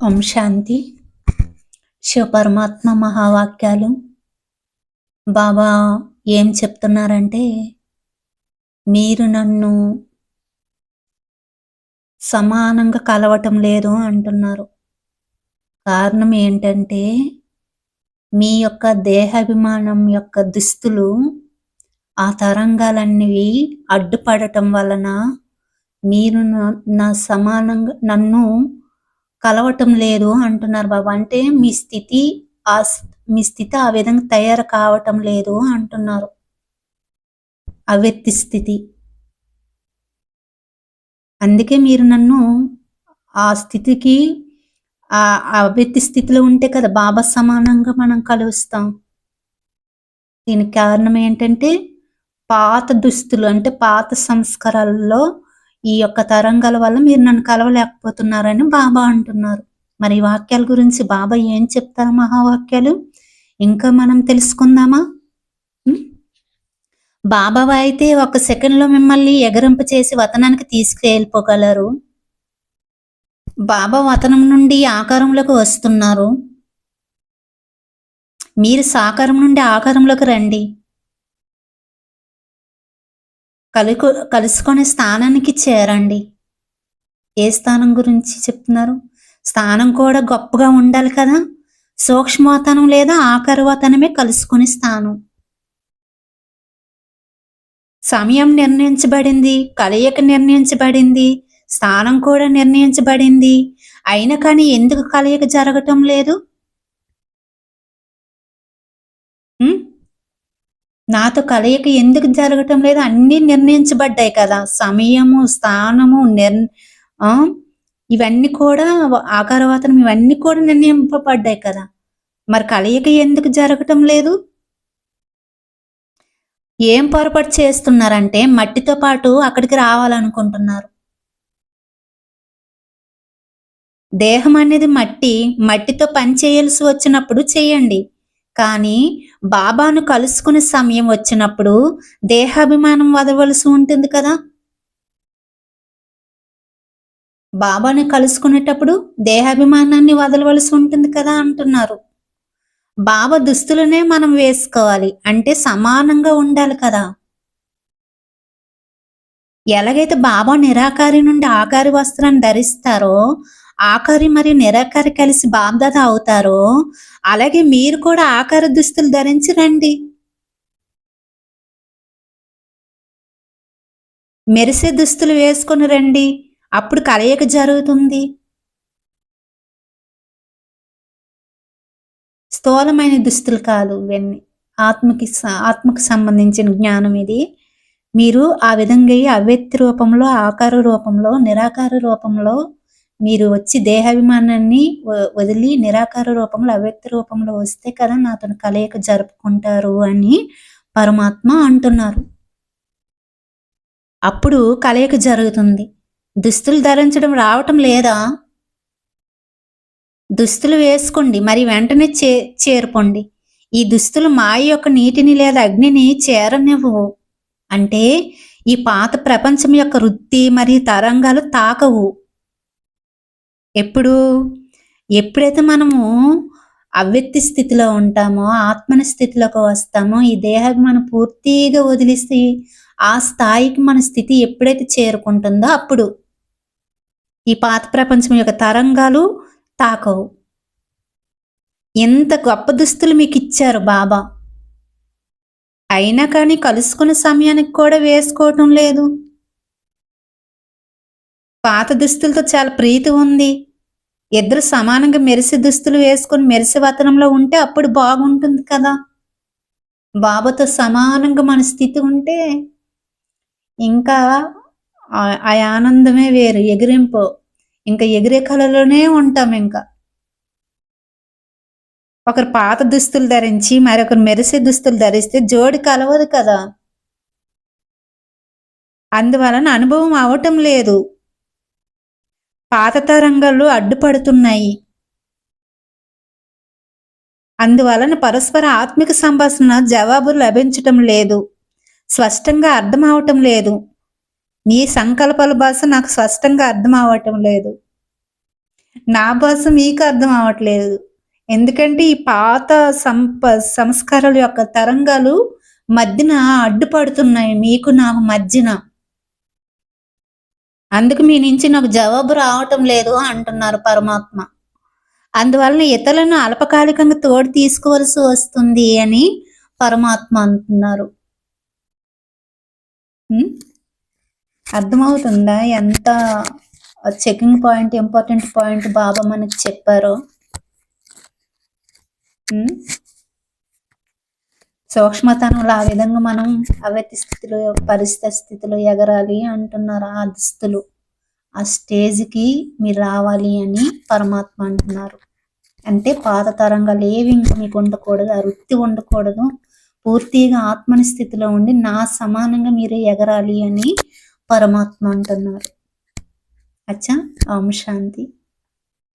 ఓం శాంతి. శివపరమాత్మ మహావాక్యాలు. బాబా ఏం చెప్తున్నారంటే మీరు నన్ను సమానంగా కలవటం లేదు అంటున్నారు. కారణం ఏంటంటే మీ యొక్క దేహాభిమానం యొక్క దుస్తులు ఆ తరంగాలన్నవి అడ్డుపడటం వలన మీరు నా- నా సమానంగా నన్ను కలవటం లేదు అంటున్నారు బాబా. అంటే మీ స్థితి ఆ మీ స్థితి ఆ విధంగా తయారు కావటం లేదు అంటున్నారు. అవ్యక్తి స్థితి. అందుకే మీరు నన్ను ఆ స్థితికి ఆ అవ్యక్తి స్థితిలో ఉంటే కదా బాబా సమానంగా మనం కలుస్తాం. దీనికి కారణం ఏంటంటే పాత దుస్తులు అంటే పాత సంస్కారాల్లో ఈ యొక్క తరంగాల వల్ల మీరు నన్ను కలవలేకపోతున్నారని బాబా అంటున్నారు. మరి ఈ వాక్యాల గురించి బాబా ఏం చెప్తారు మహావాక్యాలు? ఇంకా మనం తెలుసుకుందామా? బాబా అయితే ఒక సెకండ్లో మిమ్మల్ని ఎగరింపు చేసి వతనానికి తీసుకెళ్ళిపోగలరు. బాబా వతనం నుండి ఆకారంలోకి వస్తున్నారు. మీరు సాకారం నుండి ఆకారంలోకి రండి. కలుకు కలుసుకునే స్థానానికి చేరండి. ఏ స్థానం గురించి చెప్తున్నారు? స్థానం కూడా గొప్పగా ఉండాలి కదా? సూక్ష్మతనం లేదా ఆకారవతనమే కలుసుకునే స్థానం. సమయం నిర్ణయించబడింది కలయిక నిర్ణయించబడింది స్థానం కూడా నిర్ణయించబడింది. అయినా కానీ ఎందుకు కలయిక జరగటం లేదు? నాతో కలయిక ఎందుకు జరగటం లేదు? అన్నీ నిర్ణయించబడ్డాయి కదా. సమయము స్థానము నిర్ ఇవన్నీ కూడా ఆకారవాతనం ఇవన్నీ కూడా నిర్ణయింపబడ్డాయి కదా. మరి కలయిక ఎందుకు జరగటం లేదు? ఏం పొరపాటు చేస్తున్నారంటే మట్టితో పాటు అక్కడికి రావాలనుకుంటున్నారు. దేహం అనేది మట్టి. మట్టితో పని చేయాల్సి వచ్చినప్పుడు చేయండి. కానీ బాబాను కలుసుకునే సమయం వచ్చినప్పుడు దేహాభిమానం వదలవలసి ఉంటుంది కదా? బాబాను కలుసుకునేటప్పుడు దేహాభిమానాన్ని వదలవలసి ఉంటుంది కదా అంటున్నారు. బాబా దుస్తులనే మనం వేసుకోవాలి అంటే సమానంగా ఉండాలి కదా? ఎలాగైతే బాబా నిరాకారి నుండి ఆకారి వస్త్రాన్ని ధరిస్తారో ఆకారి మరియు నిరాకారి కలిసి బాబ్దాద అవుతారో అలాగే మీరు కూడా ఆకార దుస్తులు ధరించి రండి. మెరిసే దుస్తులు వేసుకొని రండి. అప్పుడు కలయిక జరుగుతుంది. స్థూలమైన దుస్తులు కాదు ఇవన్నీ. ఆత్మకి ఆత్మకు సంబంధించిన జ్ఞానం ఇది. మీరు ఆ విధంగా ఈ అవ్యక్తి రూపంలో ఆకార రూపంలో నిరాకార రూపంలో మీరు వచ్చి దేహాభిమానాన్ని వదిలి నిరాకార రూపంలో అవ్యక్త రూపంలో వస్తే కదా నాతో కలయిక జరుపుకుంటారు అని పరమాత్మ అంటున్నారు. అప్పుడు కలయిక జరుగుతుంది. దుస్తులు ధరించడం రావటం లేదా? దుస్తులు వేసుకోండి. మరి వెంటనే చే చేరుకోండి. ఈ దుస్తులు మాయ యొక్క నీటిని లేదా అగ్నిని చేరనివ్వవు అంటే ఈ పాత ప్రపంచం యొక్క వృత్తి మరియు తరంగాలు తాకవు. ఎప్పుడు? ఎప్పుడైతే మనము అవ్యక్తి స్థితిలో ఉంటామో ఆత్మని స్థితిలోకి వస్తామో ఈ దేహాభిమానం పూర్తిగా వదిలిస్తే ఆ స్థాయికి మన స్థితి ఎప్పుడైతే చేరుకుంటుందో అప్పుడు ఈ పాత ప్రపంచం యొక్క తరంగాలు తాకవు. ఎంత గొప్ప దుస్తులు మీకు ఇచ్చారు బాబా. అయినా కానీ కలుసుకున్న సమయానికి కూడా వేసుకోవటం లేదు. పాత దుస్తులతో చాలా ప్రీతి ఉంది. ఇద్దరు సమానంగా మెరిసే దుస్తులు వేసుకొని మెరిసే వతనంలో ఉంటే అప్పుడు బాగుంటుంది కదా. బాబుతో సమానంగా మన స్థితి ఉంటే ఇంకా ఆ- ఆ ఆనందమే వేరు ఎగిరింపు. ఇంకా ఎగిరే కళలోనే ఉంటాం ఇంకా. ఒకరు పాత దుస్తులు ధరించి మరొకరు మెరిసే దుస్తులు ధరిస్తే జోడి కలవదు కదా. అందువలన అనుభవం అవటం లేదు. పాత తరంగాలు అడ్డుపడుతున్నాయి. అందువలన పరస్పర ఆత్మిక సంభాషణ జవాబు లభించటం లేదు. స్పష్టంగా అర్థం అవటం లేదు. మీ సంకల్పాల భాష నాకు స్పష్టంగా అర్థం అవటం లేదు. నా భాష మీకు అర్థం అవ్వట్లేదు ఎందుకంటే ఈ పాత సంప సంస్కారాల యొక్క తరంగాలు మధ్యన అడ్డుపడుతున్నాయి. మీకు నాకు మధ్యన. అందుకు మీ నుంచి నాకు జవాబు రావటం లేదు అంటున్నారు పరమాత్మ. అందువలన ఇతరులను అల్పకాలికంగా తోడు తీసుకోవాల్సి వస్తుంది అని పరమాత్మ అంటున్నారు. అర్థమవుతుందా? ఎంత checking point important point Baba మనకి చెప్పారో? సూక్ష్మతనంలో ఆ విధంగా మనం అవ్యక్తి స్థితిలో పరిస్థితి స్థితిలో ఎగరాలి అంటున్నారు ఆ దుస్తులు. ఆ స్టేజ్కి మీరు రావాలి అని పరమాత్మ అంటున్నారు. అంటే పాత తరంగాలు ఏవి ఇంకా మీకు ఉండకూడదు ఆ వృత్తి ఉండకూడదు. పూర్తిగా ఆత్మని స్థితిలో ఉండి నా సమానంగా మీరు ఎగరాలి అని పరమాత్మ అంటున్నారు. అచ్చా ఓం శాంతి.